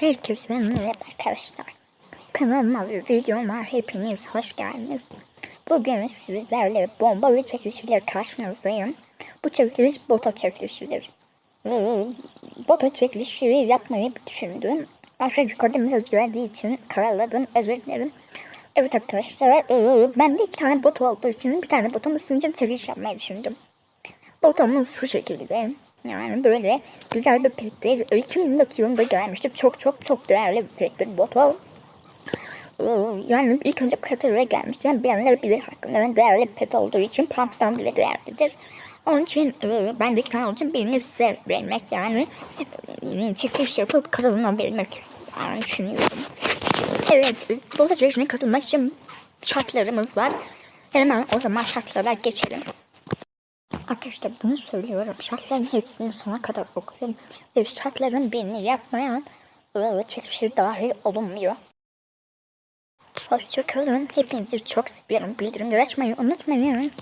Herkese merhaba arkadaşlar. Kanalıma ve videoma hepiniz hoş geldiniz. Bugün sizlerle bomba bir çekilişiyle karşınızdayım. Bu çekiliş bota çekilişidir. Bota çekilişi yapmayı düşündüm. Aşağı yukarıda mesaj geldiği için kararladım. Özür dilerim. Evet arkadaşlar ben de iki tane bot olduğu için bir tane botum ısınca çekiliş yapmayı düşündüm. Botamız şu şekilde. Yani böyle güzel bir pettir. 2004 yılında gelmişti. Çok çok çok değerli bir pettir bota. Ee, Yani ilk önce Katar'a gelmişti. Yani bilenler bilir hakkında. Yani değerli pet olduğu için Pumps'tan bile değerlidir. Onun için e, ben de olduğum için birini size vermek yani e, çekiliş yapıp kazanabilmek yani düşünüyorum. Evet, çekilişine katılmak için şartlarımız var. Hemen o zaman şartlara geçelim. Arkadaşlar bunu söylüyorum. Şartların hepsini sona kadar okuyorum. Ve şartların birini yapmayan ıı, çekişleri dahil olunmuyor. Hoşçakalın. Hepinizi çok seviyorum. Bildirimleri açmayı unutmayın.